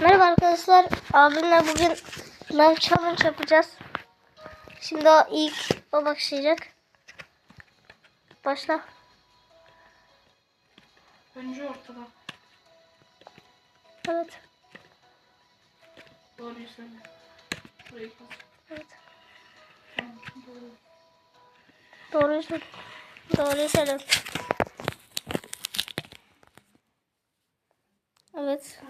Merhaba arkadaşlar. Abimle bugün live challenge yapacağız. Şimdi o ilk o başlayacak. Başla. Önce ortada. Evet. Doğruyu söyle. Burayı kaz. Evet. Tamam. Doğru. Doğruyu söyle. Doğruyu söyle. Evet.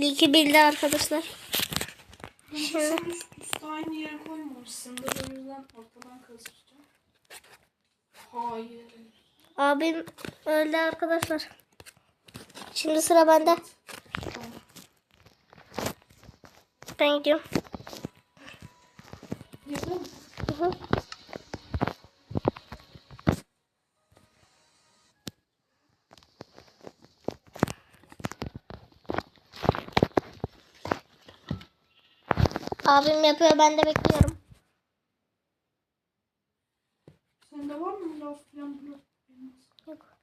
İlki bildi arkadaşlar. Şimdi sen üst üste aynı yere koymamışsındır. O yüzden ortadan kazacağım. Hayır. Abim öldü arkadaşlar. Şimdi sıra bende. Tamam. Ben gidiyorum. Mi? Hı hı. Abim yapıyor ben de bekliyorum. Sende var mı? Yok.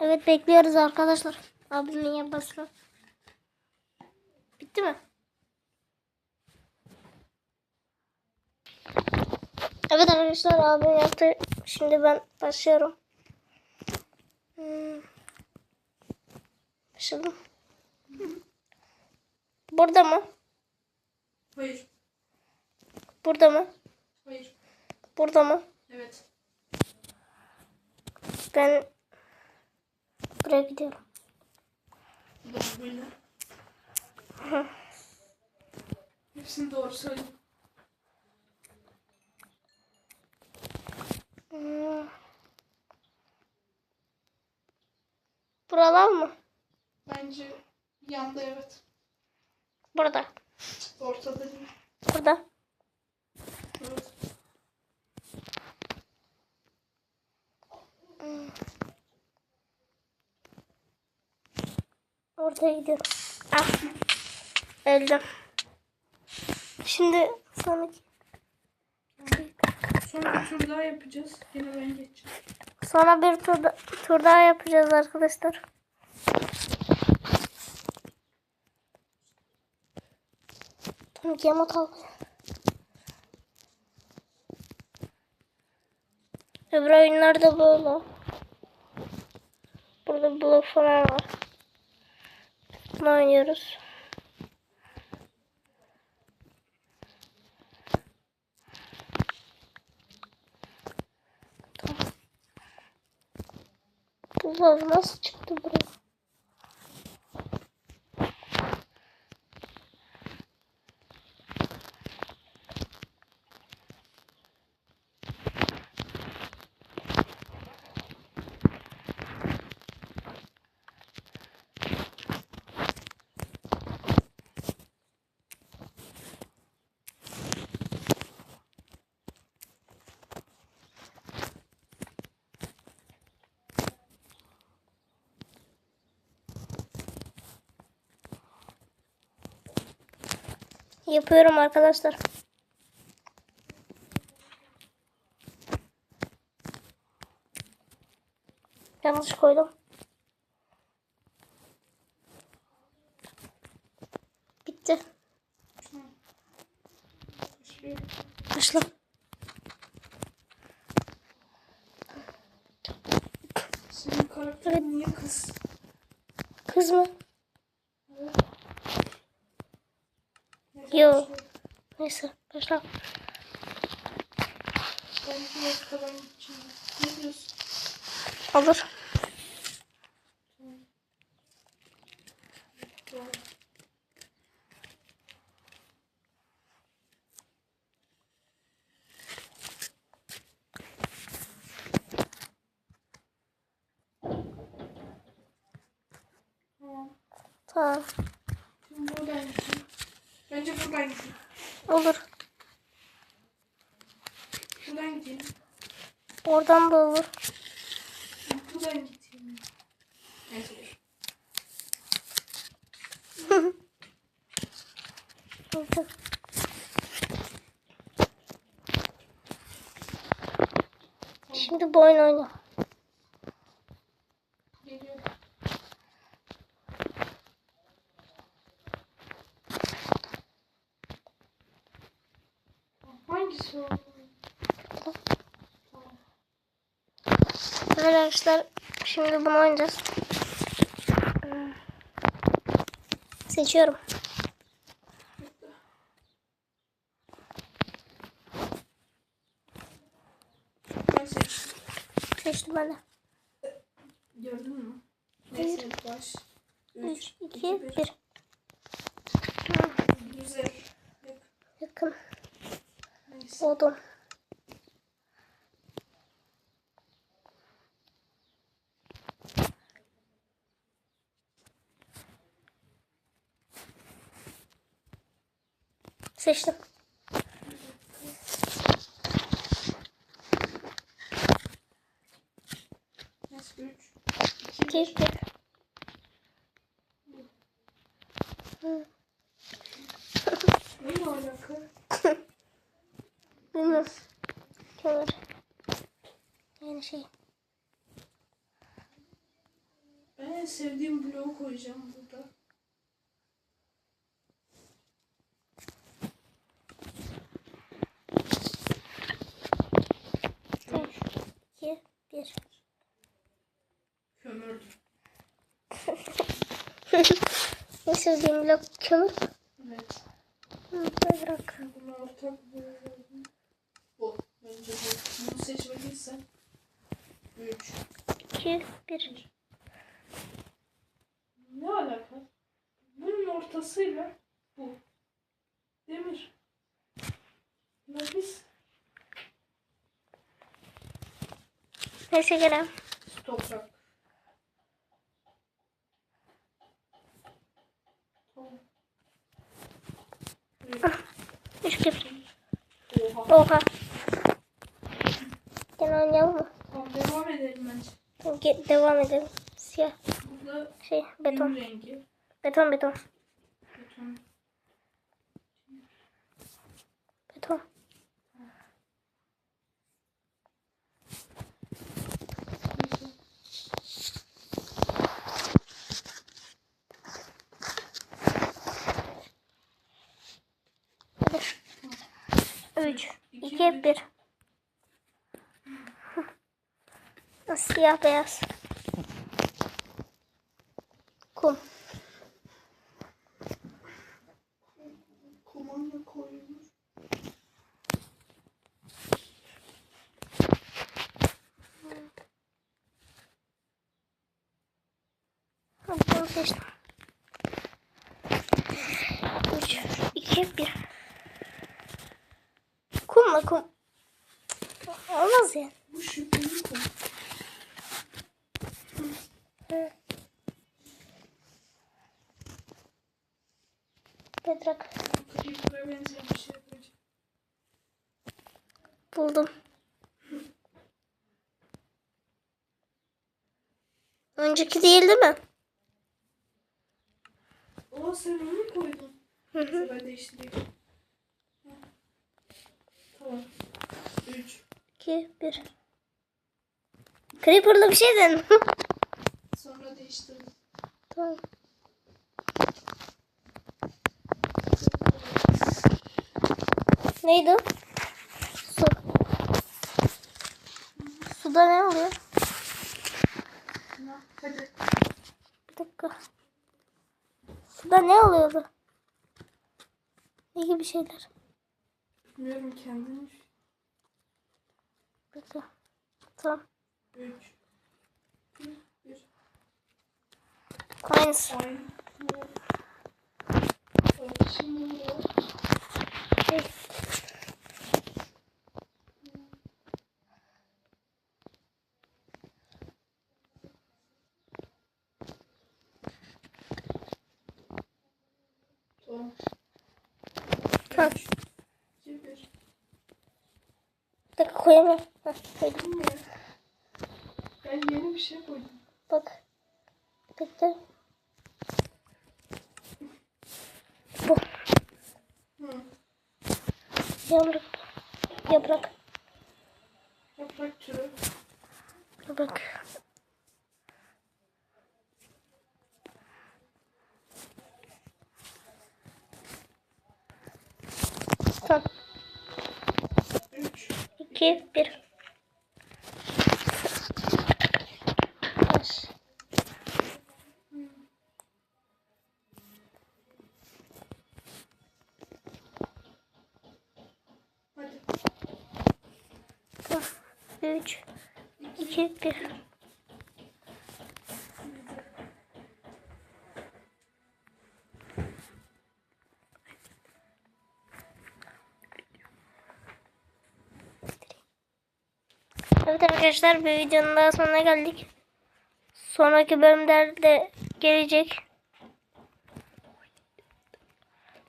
Evet bekliyoruz arkadaşlar. Abimin yapmasını. Bitti mi? Evet arkadaşlar abi yaptı. Şimdi ben başlıyorum. Hmm. Başladım. Burada mı? Hayır. Burada mı? Hayır. Burada mı? Evet. Ben buraya gidiyorum. Böyle. Hepsini doğru söyle. Hmm. Buralar mı? Bence yanda evet. Burada. Ortada değil. Burada. Evet. Ortaya gidiyorum. Ah. Öldüm. Şimdi sonraki. Sonra bir tur daha yapacağız. Yine ben geçeceğim. Sonra bir tur, tur daha yapacağız arkadaşlar. Tamam gemot al. Öbür oyunlarda böyle. Burada blok falan var. Bunu oynuyoruz. Bu lav nasıl çıktı buraya? Yapıyorum arkadaşlar. Yanlış koydum. Bitti. Başla. senin karakterin niye kız? Kız mı? Yo. Neyse başla. Ben biraz Tamam. Şimdi buradan gideyim. Olur. Buradan gideyim. Oradan da olur. Buradan gideyim. Neyse. Olur. Şimdi bu oyun oyna. Geliyorum. Hangisi o? Tamam. Arkadaşlar şimdi bunu oynayacağız. Seçiyorum. Ben seçtim. Seçtim ben de. Gördün mü? Neyse baş. 3, 3, 2, 1. Güzel. Yakın. Neyse. Odun. Seçtim. Neyse 3, 2, 2, 1. Hı, Neyle alaka? Kömür. Yani şey. Ben en sevdiğim bloğu koyacağım burada. Tamam. 2, 1. Kömürdür. Ne sevdiğim blok kömür. Evet. Hı, ne bırak. Ortak buluyorum. Bu. Bence bu. Bunu seçmediysen. 3. 2, 1. Ne alaka? Bunun ortasıyla bu. Demir. Nefis. Neyse gelelim. Toprak. Tamam. Evet. 3, 2, 1. Oha. Gene oynayalım mı? Tamam devam edelim bence. Ge- devam edelim. Siyah Burada şey beton. gün rengi. Beton beton. Beton. Beton. Neyse. Hadi. 3, İki, 2, 1. Siyah beyaz. Kum. Kumanda koyulur. Hadi bunu seçtim. 3, 2, 1. Kum mu kum? Olmaz ya. Bu şüpheli kum. Bedrak. Şey. Buldum. Önceki değil değil mi? Aa sen onu koydun? Hı hı. Ben değiştireyim. Tamam. 3. 2, 1. Creeper'lı bir şey. Sonra değiştirdim. tamam. Neydi? Su. Suda ne oluyor? Hadi. Bir dakika. Suda ne oluyordu? Ne gibi şeyler? Bilmiyorum kendini. 2, tam 3, 1. Coins. Kaç. Bir dakika koyamıyorum. Heh, koydum. Ben yeni bir şey koydum. Bak. Bekle. Bu. Hı. Yaprak. Yaprak. Yaprak türü. Yaprak. Tamam. 3, 2, 1. Baş. hadi. 3, 2, 1. Evet arkadaşlar bir videonun daha sonuna geldik. Sonraki bölümlerde gelecek.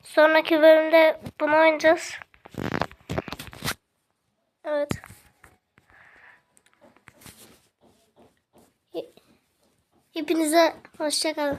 Sonraki bölümde bunu oynayacağız. Evet. Hepinize hoşçakalın.